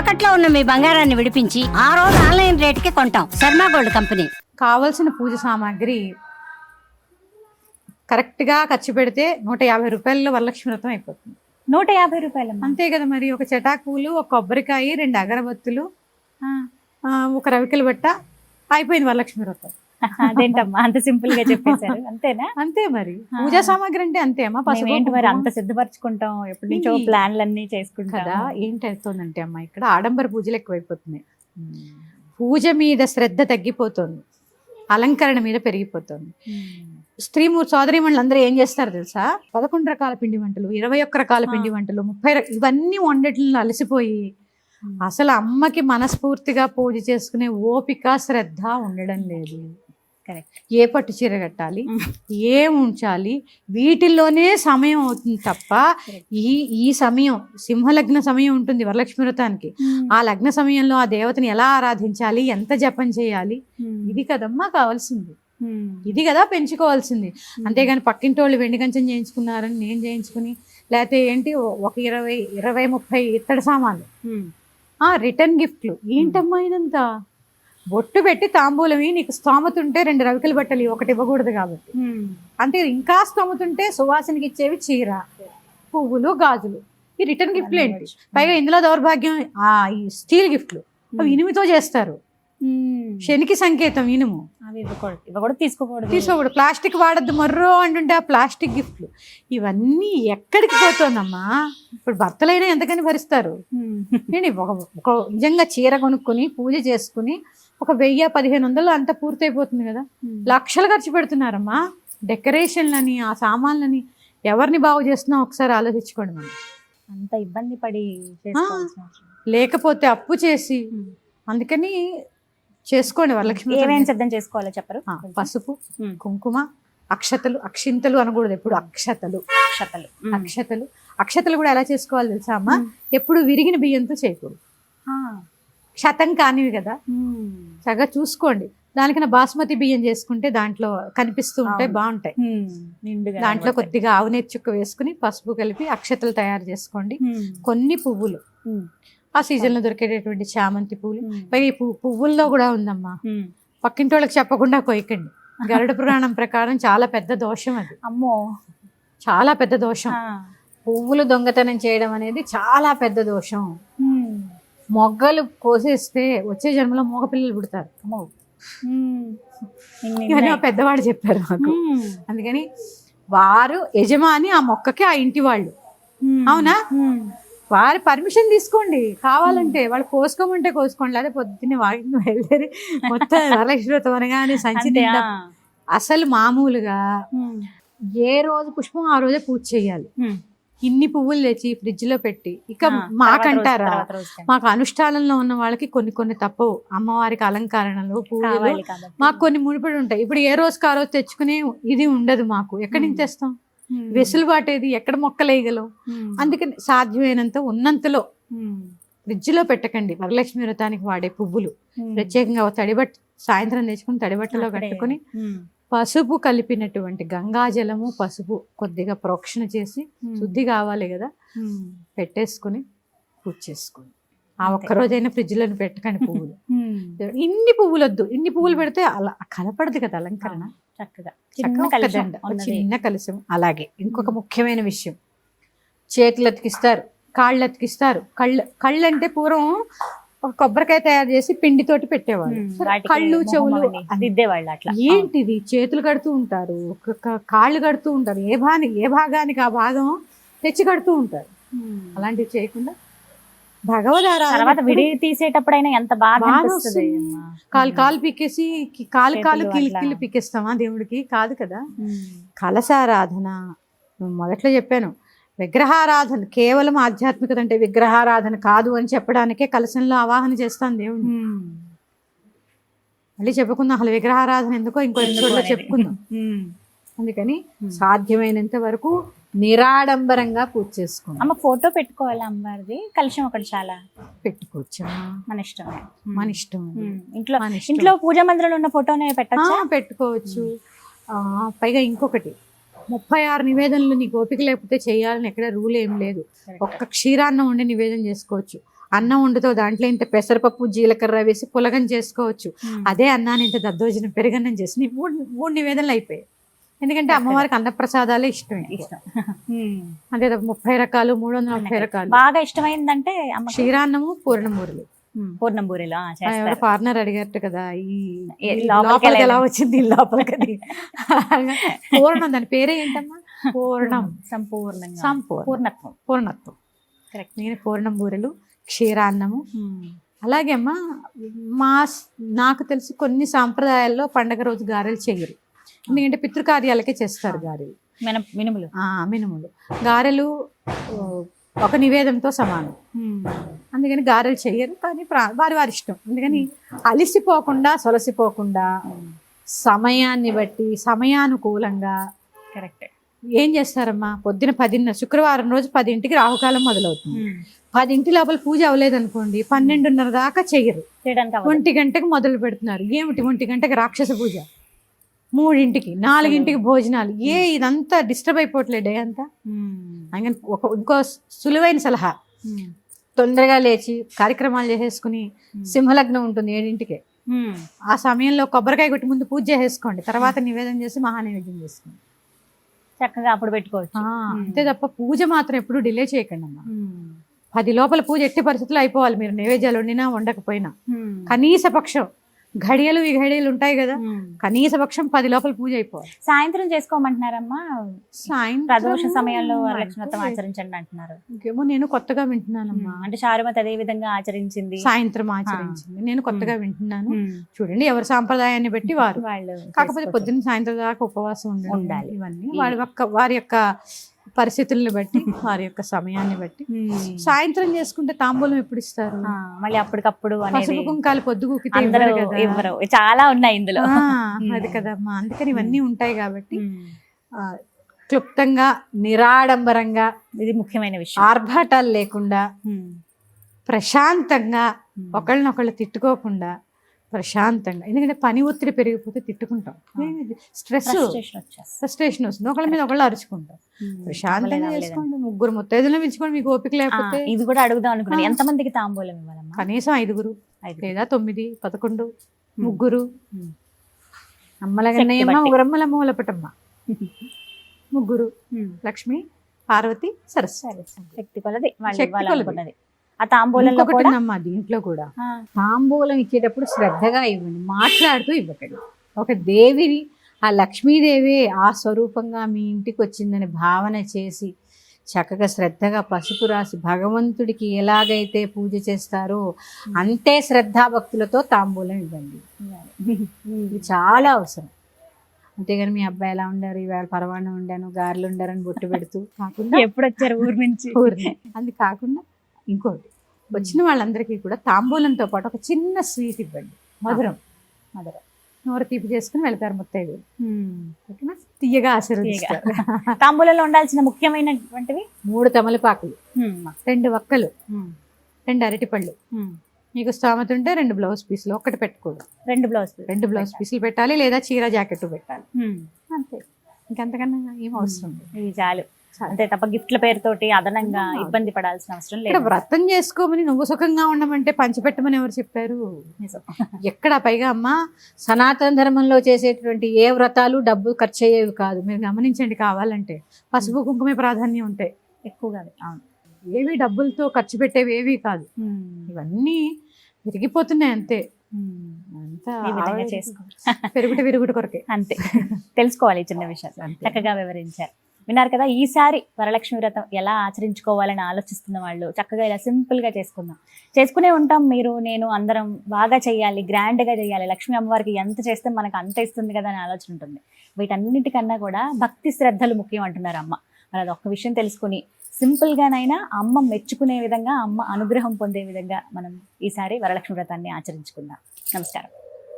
తాకట్లో ఉన్న మీ బంగారాన్ని విడిపించి ఆ రోజు ఆన్లైన్ రేటుకి కొంటాం. Sharma gold company. కావలసిన పూజ సామాగ్రి కరెక్ట్గా ఖర్చు పెడితే నూట యాభై రూపాయల్లో వరలక్ష్మి వ్రతం అయిపోతుంది. నూట యాభై రూపాయలమ్మా. అంతే కదా మరి ఒక చటాకు పూలు ఒక కొబ్బరికాయ రెండు అగరబత్తులు ఆ, ఒక రవికల బట్ట అయిపోయింది వరలక్ష్మి వ్రతం. అదేంటమ్మా? అంత సింపుల్గా చెప్పేశారు. అంతేనా? అంతే మరి. పూజా సామాగ్రి అంటే అంతే అమ్మా పసుపు ఏంటి మరి అంత. సిద్ధపరచుకుంటాం? ఎప్పటి నుంచో ఏంటి? ప్లాన్లు అన్ని చేసుకుంటాం. కదా ఏంటి అవుతుందంటే అమ్మా ఇక్కడ ఆడంబర పూజలు ఎక్కువైపోతున్నాయి. పూజ మీద శ్రద్ధ తగ్గిపోతుంది. అలంకరణ మీద పెరిగిపోతుంది. స్త్రీ సోదరిమణులు అందరూ ఏం చేస్తారు తెలుసా? పదకొండు రకాల పిండి వంటలు ఇరవై ఒక్క రకాల. పిండి వంటలు ముప్పై ఇవన్నీ వండట్లో అలసిపోయి అసలు అమ్మకి మనస్ఫూర్తిగా పూజ చేసుకునే ఓపిక శ్రద్ధ ఉండడం లేదు. ఏ పట్టు చీర కట్టాలి. ఏం ఉంచాలి? వీటిల్లోనే సమయం అవుతుంది తప్ప. ఈ ఈ సమయం సింహలగ్న సమయం ఉంటుంది వరలక్ష్మి వ్రతానికి. ఆ లగ్న సమయంలో ఆ దేవతని ఎలా ఆరాధించాలి? ఎంత జపం చేయాలి? ఇది కదమ్మా కావాల్సింది. ఇది కదా పెంచుకోవాల్సింది. అంతేగాని పక్కింటి వాళ్ళు వెండి కంచం చేయించుకున్నారని నేను చేయించుకుని లేకపోతే ఏంటి ఒక ఇరవై ఇరవై ముప్పై ఇత్తడి సామాన్లు. ఆ రిటర్న్ గిఫ్ట్లు. ఏంటమ్మా ఇదంతా? బొట్టు పెట్టి తాంబూలమి నీకు స్తోమత ఉంటే రెండు రవికల బట్టలు ఒకటి ఇవ్వకూడదు కాబట్టి. అంతే ఇంకా స్తోమత ఉంటే సువాసనకి ఇచ్చేవి చీర పువ్వులు గాజులు. ఈ రిటర్న్ గిఫ్ట్లు ఏంటి? పైగా ఇందులో దౌర్భాగ్యం ఆ ఈ స్టీల్ గిఫ్ట్లు. అవి ఇనుముతో చేస్తారు. శనికి సంకేతం ఇనుము. అవి ఇవ్వకూడదు. ఇవ్వకూడదు తీసుకోకూడదు. తీసుకోకూడదు. ప్లాస్టిక్ వాడద్దు మర్రో అంటుంటే ఆ ప్లాస్టిక్ గిఫ్ట్లు. ఇవన్నీ ఎక్కడికి పోతుందమ్మా? ఇప్పుడు భర్తలైనా ఎంతకని భరిస్తారు? ఏంటి ఒక ఒక నిజంగా చీర కొనుక్కొని పూజ చేసుకుని ఒక వెయ్యి పదిహేను వందలు అంతా పూర్తయిపోతుంది కదా? లక్షలు ఖర్చు పెడుతున్నారమ్మా. డెకరేషన్లని ఆ సామాన్లని ఎవరిని బాగు చేస్తున్నాం ఒకసారి ఆలోచించుకోండి మనం. అంత ఇబ్బంది పడి. లేకపోతే అప్పు చేసి అందుకని చేసుకోండి వరలక్ష్మి వ్రతం ఏమేం సిద్ధం చేసుకోవాలో చెప్పరు పసుపు. కుంకుమ అక్షతలు అక్షింతలు అనకూడదు ఎప్పుడు అక్షతలు అక్షతలు అక్షతలు అక్షతలు కూడా ఎలా చేసుకోవాలి తెలుసా అమ్మా. ఎప్పుడు విరిగిన బియ్యంతో చేయకూడదు. శతం కానివి కదా. చక్కగా చూసుకోండి దానికన్నా బాస్మతి బియ్యం చేసుకుంటే దాంట్లో కనిపిస్తూ ఉంటాయి. బాగుంటాయి దాంట్లో. కొద్దిగా ఆవునేతి చుక్క వేసుకుని పసుపు కలిపి అక్షతలు తయారు చేసుకోండి. కొన్ని పువ్వులు. ఆ సీజన్లో దొరికేటటువంటి చామంతి పువ్వులు ఉమ్. పైగా ఈ పువ్వు- పువ్వుల్లో కూడా ఉందమ్మా. పక్కింటి వాళ్ళకి చెప్పకుండా కొయ్యకండి గరుడ పురాణం ప్రకారం చాలా పెద్ద దోషం అది అమ్మో చాలా పెద్ద దోషం. పువ్వులు దొంగతనం చేయడం అనేది చాలా పెద్ద దోషం. మొగ్గలు కోసేస్తే వచ్చే జన్మలో మగ పిల్లలు పుడతారు అమ్మో ఇవన్నీ. పెద్దవాడు చెప్పారు మాకు. అందుకని వారు యజమాని ఆ మొక్కకి ఆ ఇంటి వాళ్ళు. అవునా? వారి పర్మిషన్ తీసుకోండి కావాలంటే వాళ్ళు కోసుకోమంటే కోసుకోండి లేదా పొద్దున్నే వాకింగ్ బయలుదేరి మొత్తం వరలక్ష్మి వ్రతం అనగానే సంచి. అసలు మామూలుగా. ఏ రోజు పుష్పం ఆ రోజే పూజ చేయాలి. ఇన్ని పువ్వులు తెచ్చి ఫ్రిడ్జ్లో పెట్టి ఇక మాకంటారా. మాకు అనుష్ఠానంలో ఉన్న వాళ్ళకి కొన్ని కొన్ని తప్పవు అమ్మవారికి అలంకరణలు పూజలు కాబట్టి. మాకు కొన్ని ముడిపడి ఉంటాయి ఇప్పుడు ఏ రోజుకి ఆ రోజు తెచ్చుకునే ఇది ఉండదు మాకు ఎక్కడి నుంచి. తెస్తాం. వెసులుబాటు ఏది ఎక్కడ మొక్కలేయగలం ఉమ్. అందుకని సాధ్యమైనంత ఉన్నంతలో ఉమ్. ఫ్రిడ్జ్లో పెట్టకండి వరలక్ష్మి వ్రతానికి వాడే పువ్వులు. ప్రత్యేకంగా ఒక తడిబట్ట సాయంత్రం తెచ్చుకుని తడిబట్టలో. కట్టుకుని. పసుపు కలిపినటువంటి గంగాజలము పసుపు కొద్దిగా ప్రోక్షణ చేసి. శుద్ధి కావాలి కదా. పెట్టేసుకుని పూజ చేసుకోండి ఆ అంతే. ఒక్క రోజైనా ఫ్రిడ్జ్లో పెట్టకండి పువ్వులు. ఇన్ని పువ్వులు వద్దు ఇన్ని పువ్వులు పెడితే అలా కనపడదు కదా అలంకరణ చక్కగా. చిన్న కలశం. చిన్న కలశం అలాగే ఇంకొక ముఖ్యమైన విషయం. చేతులు అతికిస్తారు కాళ్ళు అతికిస్తారు. కళ్ళు కళ్ళు అంటే పూర్వం ఒక కొబ్బరికాయ తయారు చేసి పిండితోటి పెట్టేవాళ్ళు. కళ్ళు చెవులు దిద్దేవాళ్ళు అట్లా. ఏంటిది? చేతులు కడుతూ ఉంటారు కాళ్ళు కడుతూ ఉంటారు. ఏ భాగానికి ఏ భాగానికి ఆ భాగం తెచ్చి కడుతూ ఉంటారు. అలాంటివి చేయకుండా తర్వాత విడి తీసేటప్పుడైనా ఎంత. అమ్మా. కాలు కాలు పీకేసి కి- కాలు కాలు కీలు. కీలు పీకేస్తామా దేవుడికి కాదు కదా. కలశారాధన మొదట్లో చెప్పాను విగ్రహారాధన కేవలం ఆధ్యాత్మికత అంటే విగ్రహారాధన కాదు అని చెప్పడానికే కలశంలో ఆవాహన చేస్తాను దేవుడిని. మళ్ళీ చెప్పుకుందాం అసలు విగ్రహారాధన ఎందుకో ఇంకో ఎపిసోడ్లో. చెప్పుకుందాం. అందుకని. సాధ్యమైనంత వరకు నిరాడంబరంగా పూజ చేసుకోండి అమ్మ ఫోటో పెట్టుకోవాలి అమ్మవారిది? కలశం ఒకటి చాలా పెట్టుకోవచ్చు? మన ఇష్టమే. మన ఇష్టం. ఇంట్లో మన ఇష్టం. ఇంట్లో పూజా మందిరంలో ఉన్న ఫోటోనే పెట్టచ్చా? పెట్టుకోవచ్చు. ఆ, పైగా ఇంకొకటి. ముప్పై ఆరు నివేదనలు నీ ఓపిక లేకపోతే చేయాలని ఎక్కడ రూల్ ఏం లేదు. ఒక్క క్షీరాన్నం ఉండి నివేదన చేసుకోవచ్చు. అన్నం వండుతో దాంట్లో ఇంత పెసరపప్పు జీలకర్ర వేసి పులగం చేసుకోవచ్చు. అదే అన్నాన్ని ఇంత దద్దోజనం పెరుగన్నం చేసి నీ మూడు మూడు నివేదనలు అయిపోయాయి. ఎందుకంటే అమ్మవారికి అన్నప్రసాదాలే ఇష్టమే. ఇష్టం. అంటే ముప్పై రకాలు మూడు వందల ముప్పై రకాలు. బాగా ఇష్టమైందంటే క్షీరాన్నము పూర్ణమూరులు. పూర్ణం బూరెలు ఆ, ఆ, చేస్తారు. ఎవరో పార్ట్నర్ అడిగారట కదా ఈ లోపలికి ఎలా. వచ్చింది లోపలికి. పూర్ణం దాని పేరే ఏంటమ్మా? పూర్ణం. సంపూర్ణంగా. సంపూర్ణ. పూర్ణత్వం. పూర్ణత్వం. కరెక్ట్ నేను పూర్ణం బూరెలు క్షీరాన్నము అలాగే అమ్మా మా నాకు తెలిసి కొన్ని సాంప్రదాయాల్లో పండగ రోజు గారెలు చేయరు. ఎందుకంటే పితృకార్యాలకే చేస్తారు గారెలు. మన మినుములు. ఆ, మినుములు. గారెలు ఒక నివేదంతో సమానం. అందుకని గారెలు చెయ్యరు కానీ వారి వారి ఇష్టం. అందుకని అలిసిపోకుండా సొలసిపోకుండా సమయాన్ని బట్టి సమయానుకూలంగా కరెక్ట్. ఏం చేస్తారమ్మా? పొద్దున పదిన్న శుక్రవారం రోజు పదింటికి రాహుకాలం మొదలవుతుంది. పదింటి లోపల పూజ అవ్వలేదు అనుకోండి పన్నెండున్నర దాకా చెయ్యరు. ఒంటి గంటకు మొదలు పెడుతున్నారు. ఏమిటి ఒంటి గంటకి రాక్షస పూజ? మూడింటికి నాలుగింటికి భోజనాలు. ఏ ఇదంతా డిస్టర్బ్ అయిపోవట్లేదు డే అంతా. అందుకని ఒక ఇంకో సులువైన సలహా. తొందరగా లేచి కార్యక్రమాలు చేసేసుకుని సింహలగ్నం ఉంటుంది ఏడింటికే. ఆ సమయంలో కొబ్బరికాయ కొట్టి ముందు పూజ చేసేసుకోండి తర్వాత నివేదన చేసి మహానైవేద్యం చేసుకోండి. చక్కగా అప్పుడు పెట్టుకోవచ్చు. అంతే తప్ప పూజ మాత్రం ఎప్పుడు డిలే చేయకండి అమ్మా. పది లోపల పూజ ఎట్టి పరిస్థితుల్లో అయిపోవాలి. మీరు నైవేద్యాలు వండినా వండకపోయినా. కనీస పక్షం ఘడియలు ఈ ఘడియలు ఉంటాయి కదా. కనీస పక్షం పది లోపల పూజ అయిపోవాలి. సాయంత్రం చేసుకోమంటున్నారమ్మా? సాయంత్రం ప్రదోష సమయంలో వరలక్ష్మి వ్రతం ఆచరించండి అంటున్నారు. ఇంకేమో నేను కొత్తగా వింటున్నానమ్మా. అంటే శారుమతి అదే విధంగా ఆచరించింది. సాయంత్రం ఆచరించింది. నేను కొత్తగా వింటున్నాను. చూడండి ఎవరి సాంప్రదాయాన్ని బట్టి వారు. వాళ్ళు కాకపోతే. పొద్దున్న సాయంత్రం దాకా ఉపవాసం ఉండాలి. ఇవన్నీ వారి యొక్క వారి యొక్క పరిస్థితుల్ని బట్టి వారి యొక్క సమయాన్ని బట్టి. సాయంత్రం చేసుకుంటే తాంబూలం ఎప్పుడు ఇస్తారు మళ్ళీ అప్పటికప్పుడు పసుపు కుంకాలు పొద్దుగుకితే ఇవ్వరు చాలా ఉన్నాయి ఇందులో. అది కదమ్మా అందుకని ఇవన్నీ ఉంటాయి కాబట్టి క్లుప్తంగా నిరాడంబరంగా ఇది ముఖ్యమైన విషయం. ఆర్భాటాలు లేకుండా. ప్రశాంతంగా. ఒకళ్ళనొకళ్ళు తిట్టుకోకుండా ప్రశాంతంగా ఎందుకంటే పని ఒత్తిడి పెరిగిపోతే తిట్టుకుంటాం స్ట్రెస్. ఫ్రస్ట్రేషన్ వస్తుంది ఒకళ్ళ మీద ఒకళ్ళు అరుచుకుంటాం. ప్రశాంతంగా. చేసుకోండి ముగ్గురు ముత్తైదులను పిలుచుకోండి మీకు ఓపిక లేకపోతే ఇది కూడా అడుగుదాం అనుకున్నాను ఆ. ఎంత మందికి తాంబూలం ఇవ్వాలమ్మా కనీసం ఐదుగురు ఐదు. లేదా తొమ్మిది పదకొండు. ముగ్గురు బట్టి. ఊరమ్మల మూలపటమ్మ ముగ్గురు. లక్ష్మి పార్వతి సరస్వతి సరే సరే. శక్తి కొలది శక్తి కొలది. ఆ తాంబూలంలో కూడా? దీంట్లో కూడా. తాంబూలం ఇచ్చేటప్పుడు శ్రద్ధగా ఇవ్వండి. మాట్లాడుతూ ఇవ్వకండి. ఒక దేవిని ఆ లక్ష్మీదేవి ఆ స్వరూపంగా మీ ఇంటికి వచ్చిందని భావన చేసి చక్కగా శ్రద్ధగా పసుపు రాసి భగవంతుడికి ఎలాగైతే పూజ చేస్తారో అంతే శ్రద్ధాభక్తులతో తాంబూలం ఇవ్వండి. ఇది చాలా అవసరం. అంతేగాని మీ అబ్బాయి ఎలా ఉండారు? ఇవాళ పరవాణం ఉండాను గారెలు ఉండారని బొట్టు పెడుతూ కాకుండా ఎప్పుడు వచ్చారు ఊరు నుంచి? ఊరినే అది కాకుండా ఇంకోటి వచ్చిన వాళ్ళందరికీ కూడా తాంబూలంతో పాటు ఒక చిన్న స్వీట్ ఇవ్వండి. మధురం. మధురం. నోరు తీపి చేసుకుని వెళ్తారు ముత్తైదు. ఓకేనా? తీయగా ఆశీర్వదిస్తారు. తాంబూలంలో ఉండాల్సిన ముఖ్యమైనటువంటివి? మూడు తమలపాకులు. రెండు వక్కలు. రెండు అరటిపళ్ళు. మీకు స్తోమత ఉంటే రెండు బ్లౌజ్ పీసులు ఒక్కటి పెట్టుకోదు రెండు బ్లౌజ్ రెండు బ్లౌజ్ పీసులు పెట్టాలి లేదా చీర జాకెట్ పెట్టాలి. అంతే. ఇంకంతకన్నా ఏం అవసరం చాలు చాలు. అంతే తప్ప గిఫ్ట్ల పేరుతోటి అదనంగా. ఇబ్బంది పడాల్సిన అవసరం లేదు. వ్రతం చేసుకోమని నువ్వు సుఖంగా ఉండమంటే పంచిపెట్టమని ఎవరు చెప్పారు. ఎక్కడ పైగా అమ్మ సనాతన ధర్మంలో చేసేటువంటి ఏ వ్రతాలు డబ్బు ఖర్చు అయ్యేవి కాదు. మీరు గమనించండి కావాలంటే. పసుపు కుంకుమే ప్రాధాన్యం ఉంటాయి ఎక్కువగా అవును. ఏవి డబ్బులతో ఖర్చు పెట్టేవి ఏవి కాదు. ఇవన్నీ పెరిగిపోతున్నాయి అంతే. అంతా చేసుకోవాలి పెరుగుట విరుగుడు కొరకే. అంతే. తెలుసుకోవాలి చిన్న విషయాలు. అంతే. చక్కగా వివరించారు. విన్నారు కదా ఈసారి వరలక్ష్మి వ్రతం ఎలా ఆచరించుకోవాలని ఆలోచిస్తున్న వాళ్ళు చక్కగా ఇలా సింపుల్గా చేసుకుందాం. చేసుకునే ఉంటాం మీరు నేను అందరం బాగా చేయాలి గ్రాండ్గా చేయాలి లక్ష్మీ అమ్మవారికి ఎంత చేస్తే మనకు అంత ఇస్తుంది కదా అని ఆలోచన ఉంటుంది. వీటన్నిటికన్నా కూడా భక్తి శ్రద్ధలు ముఖ్యం అంటున్నారు అమ్మ. మరి అది ఒక్క విషయం తెలుసుకుని సింపుల్గానైనా అమ్మ మెచ్చుకునే విధంగా అమ్మ అనుగ్రహం పొందే విధంగా మనం ఈసారి వరలక్ష్మి వ్రతాన్ని ఆచరించుకుందాం. నమస్కారం.